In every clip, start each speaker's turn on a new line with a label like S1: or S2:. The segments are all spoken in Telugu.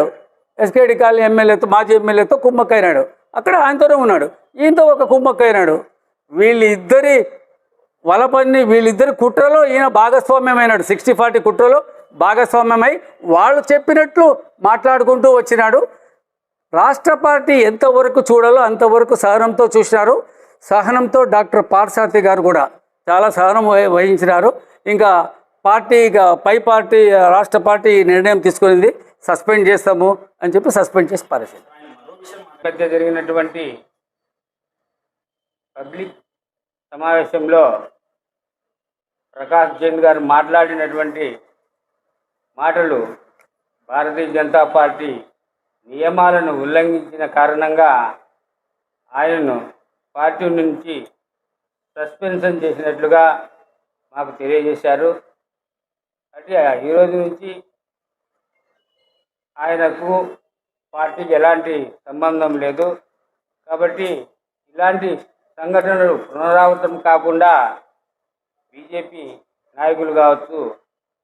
S1: కుమ్మక్కైనాడు ఎస్కేడి కాలనీ ఎమ్మెల్యేతో మాజీ ఎమ్మెల్యేతో కుమ్మక్కైనాడు. అక్కడ ఆయనతోనే ఉన్నాడు. ఈయనతో ఒక కుమ్మక్కైనాడు. వీళ్ళిద్దరి వలపన్ని వీళ్ళిద్దరి కుట్రలో ఈయన భాగస్వామ్యమైనాడు. సిక్స్టీ ఫార్టీ కుట్రలో భాగస్వామ్యమై వాళ్ళు చెప్పినట్లు మాట్లాడుకుంటూ వచ్చినాడు. రాష్ట్ర పార్టీ ఎంతవరకు చూడాలో అంతవరకు సహనంతో చూసినారు. సహనంతో డాక్టర్ పార్సారథి గారు కూడా చాలా సహనం వహి- వహించినారు. ఇంకా పార్టీ పై పార్టీ రాష్ట్ర పార్టీ ఈ నిర్ణయం తీసుకునింది. సస్పెండ్ చేస్తాము అని చెప్పి సస్పెండ్ చేసి పారేసాడు
S2: మధ్య జరిగినటువంటి పబ్లిక్ సమావేశంలో ప్రకాష్ జైన్ గారు మాట్లాడినటువంటి మాటలు భారతీయ జనతా పార్టీ నియమాలను ఉల్లంఘించిన కారణంగా ఆయనను పార్టీ నుంచి సస్పెన్షన్ చేసినట్లుగా మాకు తెలియజేశారు. అంటే ఈరోజు నుంచి ఆయనకు పార్టీకి ఎలాంటి సంబంధం లేదు. కాబట్టి ఇలాంటి సంఘటనలు పునరావృతం కాకుండా బీజేపీ నాయకులు కావచ్చు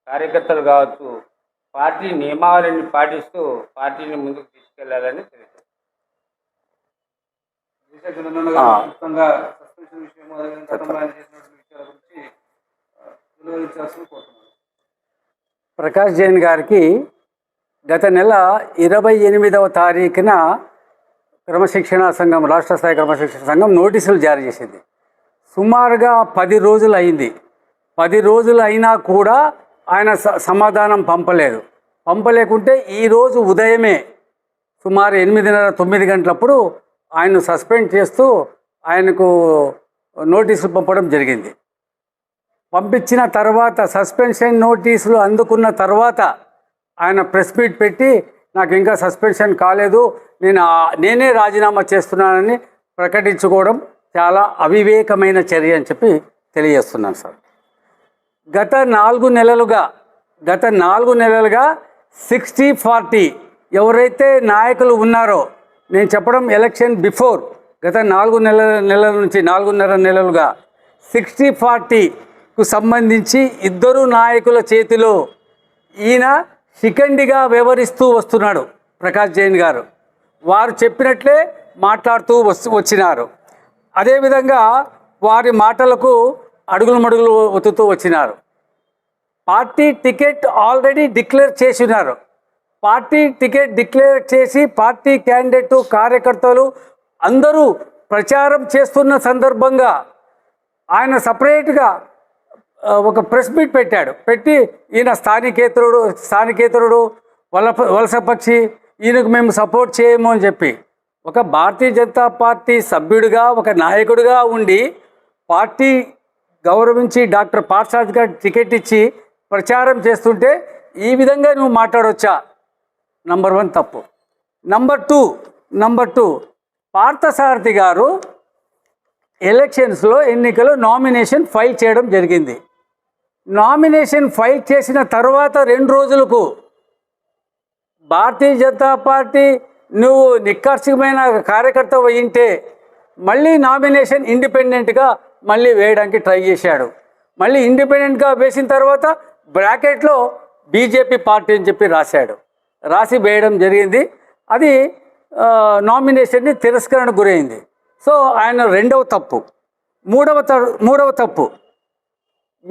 S2: కార్యకర్తలు కావచ్చు పార్టీ నియమావళిని పాటిస్తూ పార్టీని ముందుకు తీసుకెళ్ళాలని తెలియదు
S1: ప్రకాష్ జైన్ గారికి గత నెల ఇరవై ఎనిమిదవ తారీఖున క్రమశిక్షణ సంఘం రాష్ట్ర స్థాయి క్రమశిక్షణ సంఘం నోటీసులు జారీ చేసింది. సుమారుగా పది రోజులు అయింది. పది రోజులు అయినా కూడా ఆయన స- సమాధానం పంపలేదు. పంపలేకుంటే ఈరోజు ఉదయమే సుమారు ఎనిమిదిన్నర తొమ్మిది గంటలప్పుడు ఆయన్ను సస్పెండ్ చేస్తూ ఆయనకు నోటీసులు పంపడం జరిగింది. పంపించిన తర్వాత సస్పెన్షన్ నోటీసులు అందుకున్న తర్వాత ఆయన ప్రెస్ మీట్ పెట్టి నాకు ఇంకా సస్పెన్షన్ కాలేదు. నేను నేనే రాజీనామా చేస్తున్నానని ప్రకటించుకోవడం చాలా అవివేకమైన చర్య అని చెప్పి తెలియజేస్తున్నాను సార్. గత నాలుగు నెలలుగా గత నాలుగు నెలలుగా సిక్స్టీ ఫార్టీ ఎవరైతే నాయకులు ఉన్నారో నేను చెప్పడం ఎలక్షన్ బిఫోర్ గత నాలుగు నెలల నెలల నుంచి నాలుగున్నర నెలలుగా సిక్స్టీ ఫార్టీకు సంబంధించి ఇద్దరు నాయకుల చేతిలో ఈయన శిఖండిగా వ్యవహరిస్తూ వస్తున్నాడు ప్రకాష్ జైన్ గారు. వారు చెప్పినట్లే మాట్లాడుతూ వస్తు వచ్చినారు. అదేవిధంగా వారి మాటలకు అడుగులు మడుగులు ఒత్తుతూ వచ్చినారు. పార్టీ టికెట్ ఆల్రెడీ డిక్లేర్ చేసి ఉన్నారు. పార్టీ టికెట్ డిక్లేర్ చేసి పార్టీ క్యాండిడేట్ కార్యకర్తలు అందరూ ప్రచారం చేస్తున్న సందర్భంగా ఆయన సపరేట్గా ఒక ప్రెస్ మీట్ పెట్టాడు. పెట్టి ఈయన స్థానికేతరుడు స్థానికేతరుడు వలస వలసపక్షి ఈయనకు మేము సపోర్ట్ చేయము అని చెప్పి ఒక భారతీయ జనతా పార్టీ సభ్యుడిగా ఒక నాయకుడిగా ఉండి పార్టీ గౌరవించి డాక్టర్ పార్సాద్ గారు టికెట్ ఇచ్చి ప్రచారం చేస్తుంటే ఈ విధంగా నువ్వు మాట్లాడవచ్చా నంబర్ వన్ తప్పు. Number two number two Parthasarathi garu ఎలక్షన్స్లో ఎన్నికలో నామినేషన్ ఫైల్ చేయడం జరిగింది. నామినేషన్ ఫైల్ చేసిన తర్వాత రెండు రోజులకు భారతీయ జనతా పార్టీ నువ్వు నిక్కర్షకమైన కార్యకర్త అయింటే మళ్ళీ నామినేషన్ ఇండిపెండెంట్గా మళ్ళీ వేయడానికి ట్రై చేశాడు. మళ్ళీ ఇండిపెండెంట్గా వేసిన తర్వాత బ్రాకెట్లో బీజేపీ పార్టీ అని చెప్పి రాశాడు. రాసి వేయడం జరిగింది. అది నామినేషన్ని తిరస్కరణకు గురైంది. సో ఆయన రెండవ తప్పు. మూడవ త- మూడవ తప్పు.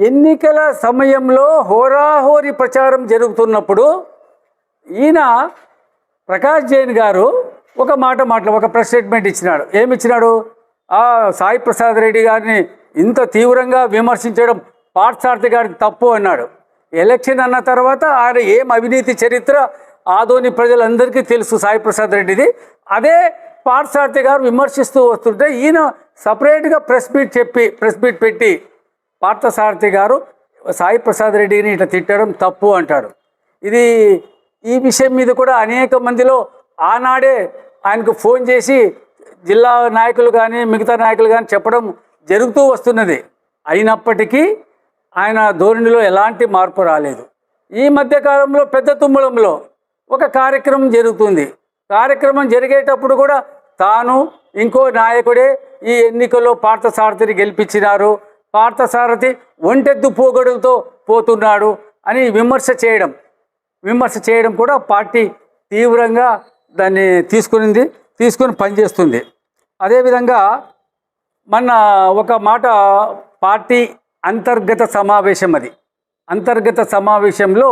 S1: ఎన్నికల సమయంలో హోరాహోరీ ప్రచారం జరుగుతున్నప్పుడు ఈయన ప్రకాష్ జైన్ గారు ఒక మాట మాట్లా ఒక ప్రెస్ స్టేట్మెంట్ ఇచ్చినాడు. ఏమిచ్చినాడు? ఆ సాయి ప్రసాద్ రెడ్డి గారిని ఇంత తీవ్రంగా విమర్శించడం పాఠశార్థి గారికి తప్పు అన్నాడు. ఎలక్షన్ అన్న తర్వాత ఆయన ఏం అవినీతి చరిత్ర ఆదోని ప్రజలందరికీ తెలుసు సాయి ప్రసాద్ రెడ్డిది. అదే పాఠశార్థి గారు విమర్శిస్తూ వస్తుంటే ఈయన సపరేట్గా ప్రెస్ మీట్ చెప్పి ప్రెస్ మీట్ పెట్టి పార్థసారథి గారు సాయి ప్రసాద్ రెడ్డిని ఇట్లా తిట్టడం తప్పు అంటాడు. ఇది ఈ విషయం మీద కూడా అనేక మందిలో ఆనాడే ఆయనకు ఫోన్ చేసి జిల్లా నాయకులు కానీ మిగతా నాయకులు కానీ చెప్పడం జరుగుతూ వస్తున్నది. అయినప్పటికీ ఆయన ధోరణిలో ఎలాంటి మార్పు రాలేదు. ఈ మధ్యకాలంలో పెద్ద తుమ్మలంలో ఒక కార్యక్రమం జరుగుతుంది. కార్యక్రమం జరిగేటప్పుడు కూడా తాను ఇంకో నాయకుడే ఈ ఎన్నికల్లో పార్థసారథిని గెలిపించినారు. పార్థసారథి ఒంటెద్దు పోగొడులతో పోతున్నాడు అని విమర్శ చేయడం. విమర్శ చేయడం కూడా పార్టీ తీవ్రంగా దాన్ని తీసుకునింది తీసుకుని పనిచేస్తుంది. అదేవిధంగా మన ఒక మాట పార్టీ అంతర్గత సమావేశం అది. అంతర్గత సమావేశంలో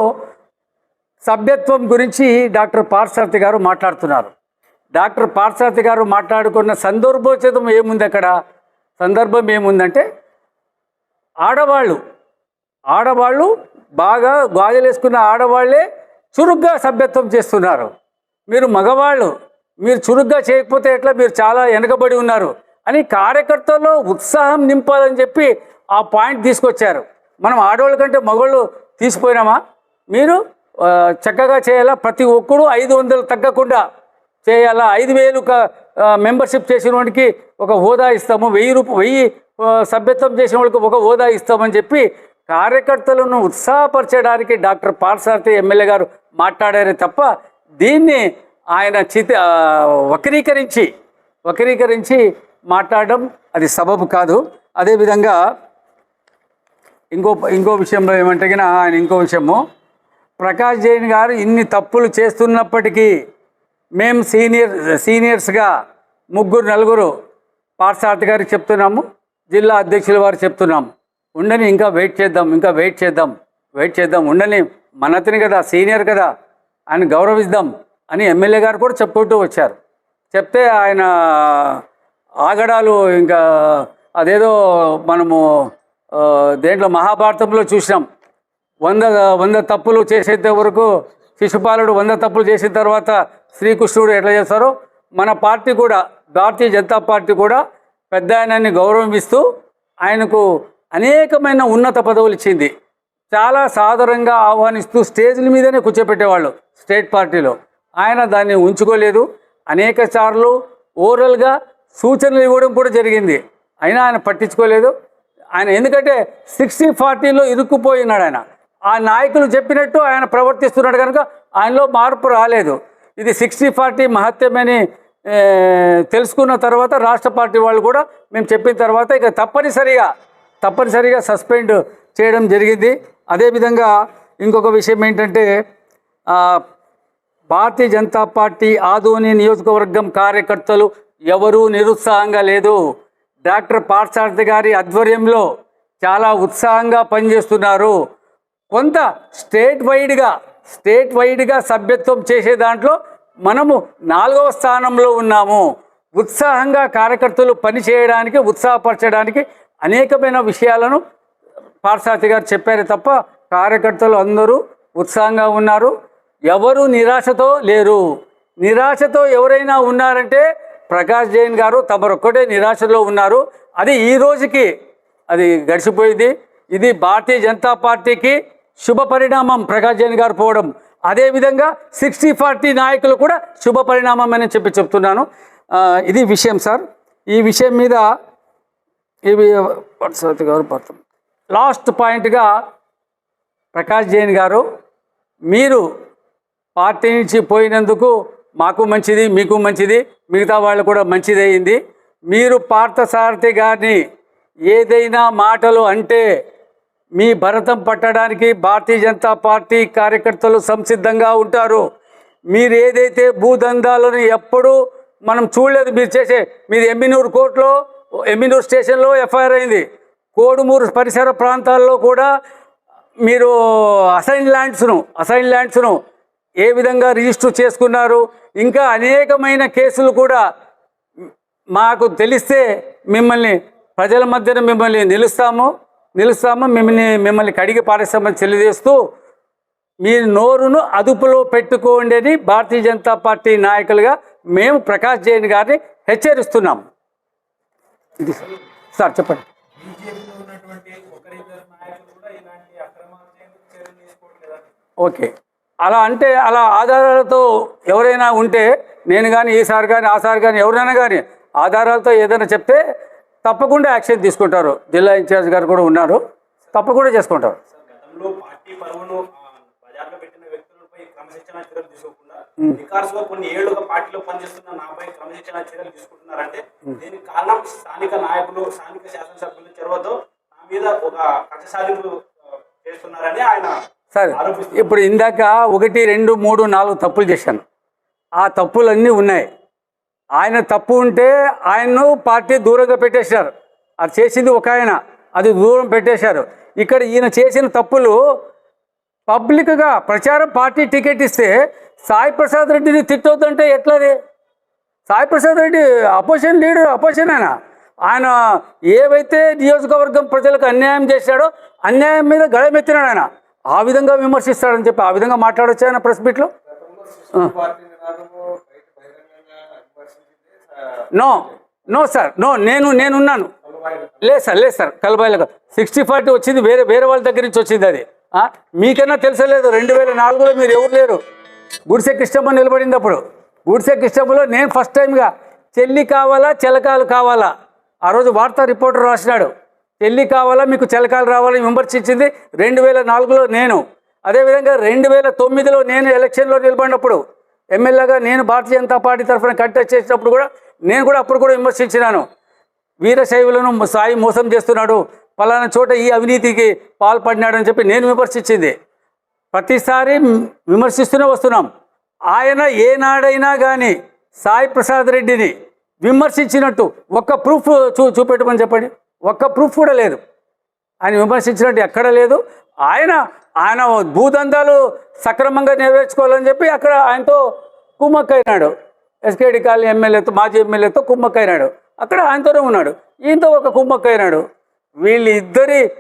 S1: సభ్యత్వం గురించి డాక్టర్ పార్సారథి గారు మాట్లాడుతున్నారు. డాక్టర్ పార్సారథి గారు మాట్లాడుకున్న సందర్భోచితం ఏముంది అక్కడ? సందర్భం ఏముందంటే ఆడవాళ్ళు ఆడవాళ్ళు బాగా గాజులు వేసుకున్న ఆడవాళ్ళే చురుగ్గా సభ్యత్వం చేస్తున్నారు. మీరు మగవాళ్ళు మీరు చురుగ్గా చేయకపోతే ఎట్లా మీరు చాలా వెనకబడి ఉన్నారు? అని కార్యకర్తల్లో ఉత్సాహం నింపాలని చెప్పి ఆ పాయింట్ తీసుకొచ్చారు. మనం ఆడవాళ్ళ కంటే మగవాళ్ళు తీసిపోయినామా? మీరు చక్కగా చేయాలా? ప్రతి ఒక్కరూ ఐదు వందలు తగ్గకుండా చేయాలా? ఐదు వేలు మెంబర్షిప్ చేసిన వాడికి ఒక హోదా ఇస్తాము. వెయ్యి రూపాయలు వెయ్యి సభ్యత్వం చేసిన వాళ్ళకి ఒక హోదా ఇస్తామని చెప్పి కార్యకర్తలను ఉత్సాహపరచడానికి డాక్టర్ పార్సారథి ఎమ్మెల్యే గారు మాట్లాడారే తప్ప దీన్ని ఆయన చిత వక్రీకరించి వక్రీకరించి మాట్లాడడం అది సబబు కాదు. అదేవిధంగా ఇంకో ఇంకో విషయంలో ఏమంటే ఆయన ఇంకో విషయము. ప్రకాష్ జైన్ గారు ఇన్ని తప్పులు చేస్తున్నప్పటికీ మేము సీనియర్ సీనియర్స్గా ముగ్గురు నలుగురు పార్సార్థి గారికి చెప్తున్నాము. జిల్లా అధ్యక్షుల వారు చెప్తున్నాం. ఉండని ఇంకా వెయిట్ చేద్దాం ఇంకా వెయిట్ చేద్దాం వెయిట్ చేద్దాం. ఉండని మనతని కదా సీనియర్ కదా ఆయన గౌరవిద్దాం అని ఎమ్మెల్యే గారు కూడా చెప్పుకుంటూ వచ్చారు. చెప్తే ఆయన ఆగడాలు ఇంకా అదేదో మనము దేంట్లో మహాభారతంలో చూసినాం. వంద వంద తప్పులు చేసేంత వరకు శిశుపాలుడు వంద తప్పులు చేసిన తర్వాత శ్రీకృష్ణుడు ఎట్లా చేస్తారో మన పార్టీ కూడా భారతీయ జనతా పార్టీ కూడా పెద్ద ఆయనని గౌరవిస్తూ ఆయనకు అనేకమైన ఉన్నత పదవులు ఇచ్చింది. చాలా సాధారణంగా ఆహ్వానిస్తూ స్టేజ్ల మీదనే కూర్చోపెట్టేవాళ్ళు స్టేట్ పార్టీలో. ఆయన దాన్ని ఉంచుకోలేదు. అనేక సార్లు ఓరల్గా సూచనలు ఇవ్వడం కూడా జరిగింది. అయినా ఆయన పట్టించుకోలేదు. ఆయన ఎందుకంటే సిక్స్టీ ఫార్టీలో ఇరుక్కుపోయినాడు ఆయన. ఆ నాయకులు చెప్పినట్టు ఆయన ప్రవర్తిస్తున్నాడు కనుక ఆయనలో మార్పు రాలేదు. ఇది సిక్స్టీ ఫార్టీ మహత్యమని తెలుసుకున్న తర్వాత రాష్ట్ర పార్టీ వాళ్ళు కూడా మేము చెప్పిన తర్వాత ఇక తప్పనిసరిగా తప్పనిసరిగా సస్పెండ్ చేయడం జరిగింది. అదేవిధంగా ఇంకొక విషయం ఏంటంటే భారతీయ జనతా పార్టీ ఆదోని నియోజకవర్గం కార్యకర్తలు ఎవరూ నిరుత్సాహంగా లేదు. డాక్టర్ పార్థసారథి గారి ఆధ్వర్యంలో చాలా ఉత్సాహంగా పనిచేస్తున్నారు. కొంత స్టేట్ వైడ్గా స్టేట్ వైడ్గా సభ్యత్వం చేసే దాంట్లో మనము నాలుగవ స్థానంలో ఉన్నాము. ఉత్సాహంగా కార్యకర్తలు పనిచేయడానికి ఉత్సాహపరచడానికి అనేకమైన విషయాలను పార్సాతి గారు చెప్పారు తప్ప కార్యకర్తలు అందరూ ఉత్సాహంగా ఉన్నారు. ఎవరు నిరాశతో లేరు. నిరాశతో ఎవరైనా ఉన్నారంటే ప్రకాష్ జైన్ గారు తమరొక్కటే నిరాశలో ఉన్నారు. అది ఈ రోజుకి అది గడిచిపోయింది. ఇది భారతీయ జనతా పార్టీకి శుభ పరిణామం ప్రకాష్ జైన్ గారు పోవడం. అదేవిధంగా సిక్స్టీ ఫార్టీ నాయకులు కూడా శుభ పరిణామం అని చెప్పి చెప్తున్నాను. ఇది విషయం సార్. ఈ విషయం మీద ఇవి పార్థసారథి గారు పడుతుంది లాస్ట్ పాయింట్గా ప్రకాష్ జైన్ గారు మీరు పార్టీ నుంచి పోయినందుకు మాకు మంచిది మీకు మంచిది మిగతా వాళ్ళు కూడా మంచిదయ్యింది మీరు పార్థసారథి గారిని ఏదైనా మాటలు అంటే మీ భరతం పట్టడానికి భారతీయ జనతా పార్టీ కార్యకర్తలు సంసిద్ధంగా ఉంటారు. మీరు ఏదైతే భూదందాలను ఎప్పుడూ మనం చూడలేదు మీరు చేసే మీది ఎమ్మినూరు కోర్టులో ఎమ్మినూరు స్టేషన్లో ఎఫ్ఐఆర్ అయింది. కోడుమూరు పరిసర ప్రాంతాల్లో కూడా మీరు అసైన్ ల్యాండ్స్ను అసైన్ ల్యాండ్స్ను ఏ విధంగా రిజిస్టర్ చేసుకున్నారు? ఇంకా అనేకమైన కేసులు కూడా మాకు తెలిస్తే మిమ్మల్ని ప్రజల మధ్యన మిమ్మల్ని నిలుస్తాము. నిలుస్తాము? మిమ్మల్ని మిమ్మల్ని కడిగి పారేస్తామని తెలియజేస్తూ మీ నోరును అదుపులో పెట్టుకోండి అని భారతీయ జనతా పార్టీ నాయకులుగా మేము ప్రకాష్ జైన్ గారిని హెచ్చరిస్తున్నాం. ఇది సార్. సార్ చెప్పండి. ఓకే. అలా అంటే అలా ఆధారాలతో ఎవరైనా ఉంటే నేను కానీ ఈ సార్ కానీ ఆ సార్ కానీ ఎవరైనా కానీ ఆధారాలతో ఏదైనా చెప్తే తప్పకుండా యాక్షన్ తీసుకుంటారు. జిల్లా ఇన్ఛార్జ్ గారు కూడా ఉన్నారు. తప్పకుండా చేసుకుంటారు. సరే ఇప్పుడు ఇందాక ఒకటి రెండు మూడు నాలుగు తప్పులు చేశాను. ఆ తప్పులన్నీ ఉన్నాయి. ఆయన తప్పు ఉంటే ఆయన్ను పార్టీ దూరంగా పెట్టేశారు. అది చేసింది ఒక ఆయన అది దూరం పెట్టేశారు. ఇక్కడ ఈయన చేసిన తప్పులు పబ్లిక్గా ప్రచారం పార్టీ టికెట్ ఇస్తే సాయి ప్రసాద్ రెడ్డిని తిట్టొద్దంటే ఎట్లది? Sai Prasad Reddy opposition leader opposition ఆయన. ఆయన ఏవైతే నియోజకవర్గం ప్రజలకు అన్యాయం చేశాడో అన్యాయం మీద గళమెత్తినాడు ఆయన. ఆ విధంగా విమర్శిస్తాడని చెప్పి ఆ విధంగా మాట్లాడొచ్చు ఆయన ప్రెస్ మీట్లో? నో నో సార్ నో నేను నేనున్నాను. లేదు సార్ లేదు సార్ కలబాయిలకు సిక్స్టీ ఫార్టీ వచ్చింది వేరే వేరే వాళ్ళ దగ్గర నుంచి వచ్చింది అది. మీకన్నా తెలుసలేదు రెండు వేల నాలుగులో మీరు ఎవరు లేరు. గుడిసె కృష్ణమ్మ నిలబడింది అప్పుడు. గుడిసె కృష్ణమ్మలో నేను ఫస్ట్ టైంగా చెల్లి కావాలా చిలకాలు కావాలా? ఆ రోజు వార్తా రిపోర్టర్ రాసినాడు. చెల్లి కావాలా మీకు చిలకాలు రావాలని విమర్శించింది రెండు వేల నాలుగులో నేను. అదేవిధంగా రెండు వేల తొమ్మిదిలో నేను ఎలక్షన్లో నిలబడినప్పుడు ఎమ్మెల్యేగా నేను భారతీయ జనతా పార్టీ తరఫున కంటెస్ట్ చేసినప్పుడు కూడా నేను కూడా అప్పుడు కూడా విమర్శించినాను. వీరశైవులను సాయి మోసం చేస్తున్నాడు. పలానా చోట ఈ అవినీతికి పాల్పడినాడు అని చెప్పి నేను విమర్శించింది. ప్రతిసారి విమర్శిస్తూనే వస్తున్నాం. ఆయన ఏనాడైనా కానీ సాయి ప్రసాద్ రెడ్డిని విమర్శించినట్టు ఒక్క ప్రూఫ్ చూ చూపెట్టమని చెప్పండి. ఒక్క ప్రూఫ్ కూడా లేదు. ఆయన విమర్శించినట్టు ఎక్కడ లేదు. ఆయన ఆయన భూదందాలు సక్రమంగా నెరవేర్చుకోవాలని చెప్పి అక్కడ ఆయనతో కుమ్మక్కైనాడు. ఎస్కేడి కాలనీ ఎమ్మెల్యేతో మాజీ ఎమ్మెల్యేతో కుమ్మక్కైనాడు. అక్కడ ఆయనతోనే ఉన్నాడు. ఈయనతో ఒక కుమ్మక్కైనాడు. వీళ్ళిద్దరి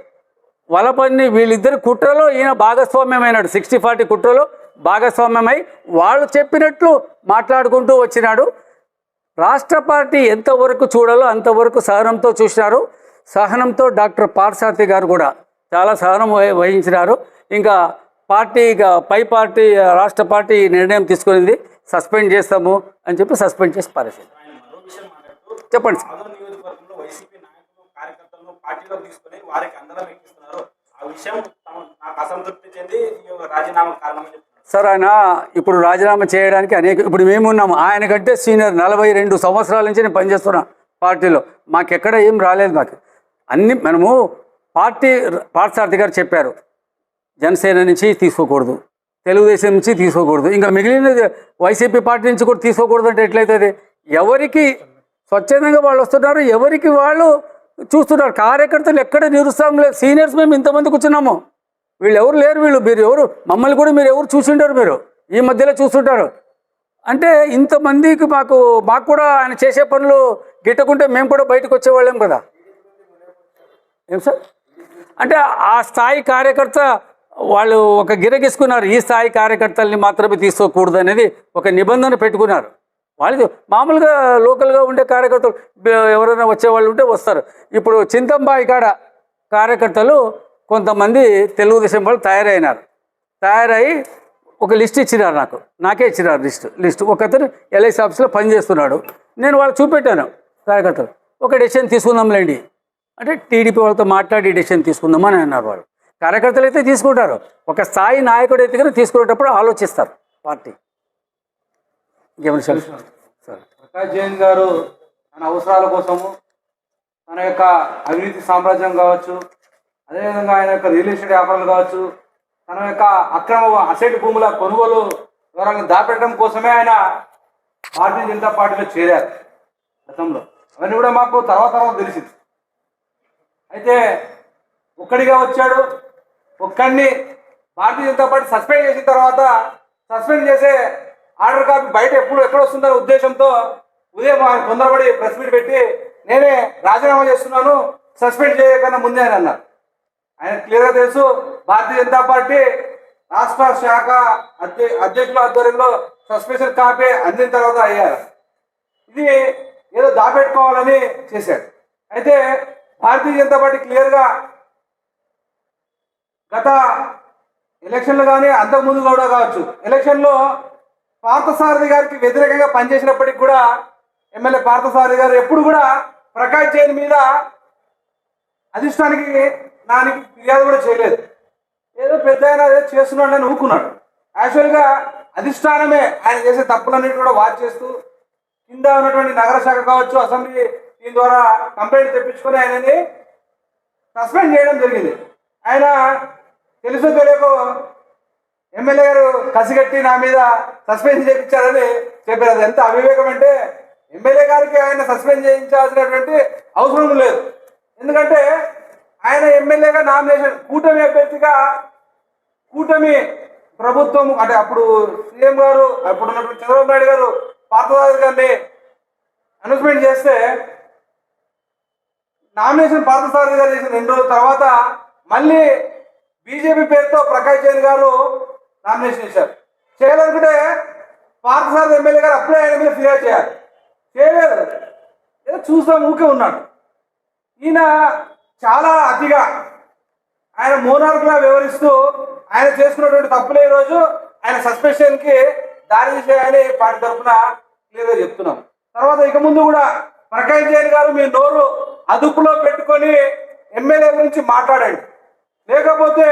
S1: వలపన్ని వీళ్ళిద్దరి కుట్రలో ఈయన భాగస్వామ్యమైనాడు. సిక్స్టీ ఫార్టీ కుట్రలో భాగస్వామ్యమై వాళ్ళు చెప్పినట్లు మాట్లాడుకుంటూ వచ్చినాడు. రాష్ట్ర పార్టీ ఎంతవరకు చూడాలో అంతవరకు సహనంతో చూసినారు. సహనంతో డాక్టర్ పార్సార్థి గారు కూడా చాలా సహనం వహి- వహించినారు. ఇంకా పార్టీ ఇక పై పార్టీ రాష్ట్ర పార్టీ ఈ నిర్ణయం తీసుకునింది. సస్పెండ్ చేస్తాము అని చెప్పి సస్పెండ్ చేసి
S3: మాట్లాడుతూ
S1: చెప్పండి సార్. సార్ ఆయన ఇప్పుడు రాజీనామా చేయడానికి అనేక ఇప్పుడు మేమున్నాము ఆయన కంటే సీనియర్ నలభై రెండు సంవత్సరాల నుంచి నేను పనిచేస్తున్నా పార్టీలో. మాకెక్కడ ఏం రాలేదు మాకు. అన్ని మనము పార్టీ పార్థసారథి గారు చెప్పారు. జనసేన నుంచి తీసుకోకూడదు. తెలుగుదేశం నుంచి తీసుకోకూడదు. ఇంకా మిగిలిన వైసీపీ పార్టీ నుంచి కూడా తీసుకోకూడదు అంటే ఎట్లయితుంది? ఎవరికి స్వచ్ఛందంగా వాళ్ళు వస్తున్నారు ఎవరికి వాళ్ళు చూస్తున్నారు? కార్యకర్తలు ఎక్కడ నిరుస్తాం లేదు. సీనియర్స్ మేము ఇంతమంది కూర్చున్నాము. వీళ్ళు ఎవరు లేరు వీళ్ళు మీరు ఎవరు మమ్మల్ని కూడా మీరు ఎవరు చూసింటారు మీరు? ఈ మధ్యలో చూస్తుంటారు. అంటే ఇంతమందికి మాకు మాకు కూడా ఆయన చేసే పనులు గిట్టకుంటే మేము కూడా బయటకు వచ్చేవాళ్ళం కదా. ఏం సార్? అంటే ఆ స్థాయి కార్యకర్త వాళ్ళు ఒక గిరగిసుకున్నారు ఈ స్థాయి కార్యకర్తల్ని మాత్రమే తీసుకోకూడదు అనేది ఒక నిబంధన పెట్టుకున్నారు. వాళ్ళది మామూలుగా లోకల్గా ఉండే కార్యకర్తలు ఎవరైనా వచ్చేవాళ్ళు ఉంటే వస్తారు. ఇప్పుడు చింతంబాయి కాడ కార్యకర్తలు కొంతమంది తెలుగుదేశం వాళ్ళు తయారైనారు. తయారై ఒక లిస్ట్ ఇచ్చినారు నాకు. నాకే ఇచ్చినారు లిస్ట్ లిస్ట్. ఒకతను ఎల్ఐసి ఆఫీస్లో పనిచేస్తున్నాడు. నేను వాళ్ళు చూపెట్టాను కార్యకర్తలు. ఒక డెసిషన్ తీసుకుందాంలేండి. అంటే టీడీపీ వాళ్ళతో మాట్లాడి డెసిషన్ తీసుకుందామని అన్నారు వాళ్ళు. కార్యకర్తలు అయితే తీసుకుంటారు. ఒక స్థాయి నాయకుడు అయితే కనుక తీసుకునేటప్పుడు ఆలోచిస్తారు పార్టీ. ఇంకేమైనా సార్?
S4: ప్రకాష్ జైన్ గారు తన అవసరాల కోసము తన యొక్క అవినీతి సామ్రాజ్యం కావచ్చు అదేవిధంగా ఆయన యొక్క రియల్ ఎస్టేట్ వ్యాపారాలు కావచ్చు తన యొక్క అక్రమ అసెట్ భూముల కొనుగోలు వివరాలను దాపెట్టడం కోసమే ఆయన భారతీయ జనతా పార్టీలో చేరారు గతంలో. అవన్నీ కూడా మాకు తర్వాత తర్వాత తెలిసింది. అయితే ఒక్కడిగా వచ్చాడు ఒక్కడిని భారతీయ జనతా పార్టీ సస్పెండ్ చేసిన తర్వాత సస్పెండ్ చేసే ఆర్డర్ కాపీ బయట ఎప్పుడు ఎక్కడ వస్తుందనే ఉద్దేశంతో ఉదయం ఆయన తొందరపడి ప్రెస్ మీట్ పెట్టి నేనే రాజీనామా చేస్తున్నాను సస్పెండ్ చేయకన్నా ముందే అని అన్నారు. ఆయన క్లియర్గా తెలుసు భారతీయ జనతా పార్టీ రాష్ట్ర శాఖ అధ్య అధ్యక్షుల ఆధ్వర్యంలో సస్పెన్షన్ కాపీ అందిన తర్వాత అయ్యారు. ఇది ఏదో దాపెట్టుకోవాలని చేశారు. అయితే భారతీయ జనతా పార్టీ క్లియర్గా గత ఎలక్షన్లు కానీ అంతకుముందు కూడా కావచ్చు. ఎలక్షన్లో పార్థసారథి గారికి వ్యతిరేకంగా పనిచేసినప్పటికి కూడా ఎమ్మెల్యే పార్థసారథి గారు ఎప్పుడు కూడా ప్రకాష్ జైన్ మీద అధిష్టానికి నానికి ఫిర్యాదు కూడా చేయలేదు. ఏదో పెద్ద ఆయన ఏదో చేస్తున్నాడు అని ఊరుకున్నాడు. యాక్చువల్గా అధిష్టానమే ఆయన చేసే తప్పులన్నిటి కూడా వాచ్ చేస్తూ కింద ఉన్నటువంటి నగర శాఖ కావచ్చు అసెంబ్లీ దీని ద్వారా కంప్లైంట్ తెప్పించుకొని ఆయనని సస్పెండ్ చేయడం జరిగింది. ఆయన తెలుసు తెలియకో ఎమ్మెల్యే గారు కసిగట్టి నా మీద సస్పెండ్ చేయించారని చెప్పారు. అది ఎంత అవివేకం అంటే ఎమ్మెల్యే గారికి ఆయన సస్పెండ్ చేయించాల్సినటువంటి అవసరం లేదు. ఎందుకంటే ఆయన ఎమ్మెల్యేగా నామినేషన్ కూటమి అభ్యర్థిగా కూటమి ప్రభుత్వం అంటే అప్పుడు సీఎం గారు అప్పుడు ఉన్నటువంటి చంద్రబాబు నాయుడు గారు పార్థసారథి గారిని అనౌన్స్మెంట్ చేస్తే నామినేషన్ పార్థసారథి గారు చేసిన రెండు రోజుల తర్వాత మళ్ళీ బీజేపీ పేరుతో ప్రకాష్ జైన్ గారు నామినేషన్ చేశారు చేయాలనుకుంటే పార్థసారథి ఎమ్మెల్యే గారు అప్పుడే ఆయన మీద ఫిర్యాదు చేయాలి. చేయలేదు. ఏదో చూసాం ఊకే ఉన్నాడు. ఈయన చాలా అతిగా ఆయన మోనార్క్లా వ్యవహరిస్తూ ఆయన చేసుకున్నటువంటి తప్పులే ఈ రోజు ఆయన సస్పెన్షన్కి దారి చేయాలని పార్టీ తరఫున క్లియర్గా చెప్తున్నాం. తర్వాత ఇక ముందు కూడా ప్రకాష్ జైన్ గారు మీ నోరు అదుపులో పెట్టుకొని ఎమ్మెల్యే గురించి మాట్లాడండి. లేకపోతే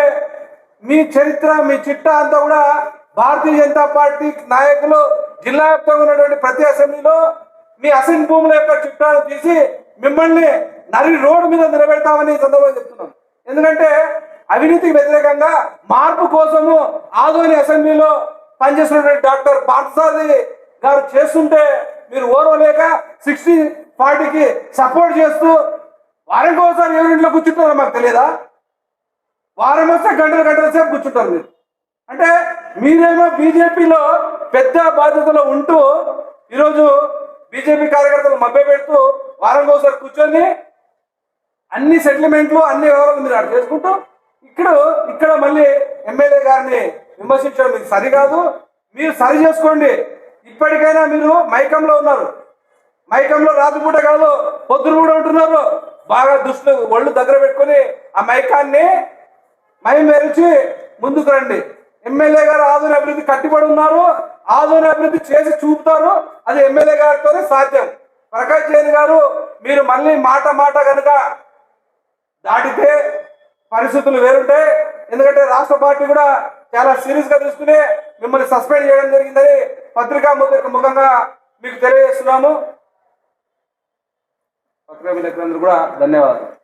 S4: మీ చరిత్ర మీ చిట్టా అంతా కూడా భారతీయ జనతా పార్టీ నాయకులు జిల్లా వ్యాప్తంగా ఉన్నటువంటి ప్రతి అసెంబ్లీలో మీ అసెంబ్లీ భూముల యొక్క చిట్టాను తీసి మిమ్మల్ని నరి రోడ్డు మీద నిలబెడతామని సందర్భంగా చెప్తున్నాం ఎందుకంటే అవినీతికి వ్యతిరేకంగా మార్పు కోసము ఆదోని అసెంబ్లీలో పనిచేస్తున్నటువంటి డాక్టర్ పార్థసారథి గారు చేస్తుంటే మీరు ఓర్వలేక సిక్స్టీ పార్టీకి సపోర్ట్ చేస్తూ వారం కోసం ఎవరింట్లో కూర్చుంటారో మాకు తెలియదా? వారం వస్తే గంటలు గంటల సేపు కూర్చుంటారు మీరు. అంటే మీరేమో బీజేపీలో పెద్ద బాధ్యతలో ఉంటూ ఈరోజు బీజేపీ కార్యకర్తలు మభ్య పెడుతూ వారం ఒకసారి కూర్చొని అన్ని సెటిల్మెంట్లు అన్ని వివరాలు మీరు అక్కడ చేసుకుంటూ ఇక్కడ ఇక్కడ మళ్ళీ ఎమ్మెల్యే గారిని విమర్శించడం మీకు సరికాదు. మీరు సరి చేసుకోండి. ఇప్పటికైనా మీరు మైకంలో ఉన్నారు. మైకంలో రాత్రిపూట కాదు పొద్దున కూడా ఉంటున్నారు. బాగా దుస్తులు ఒళ్ళు దగ్గర పెట్టుకొని ఆ మైకాన్ని మై మెరిచి ముందుకు రండి. ఎమ్మెల్యే గారు ఆదోని అభివృద్ధి కట్టిబడి ఉన్నారు. ఆదోని అభివృద్ధి చేసి చూపుతారు. అది ఎమ్మెల్యే గారితోనే సాధ్యం. ప్రకాష్ జైన్ గారు మీరు మళ్ళీ మాట మాట కనుక దాటితే పరిస్థితులు వేరుంటాయి ఎందుకంటే రాష్ట్ర పార్టీ కూడా చాలా సీరియస్గా తీసుకుని మిమ్మల్ని సస్పెండ్ చేయడం జరిగిందని పత్రికా ముఖ- ముఖంగా మీకు తెలియజేస్తున్నాము. పత్రికా విలేకరులందరూ కూడా ధన్యవాదాలు.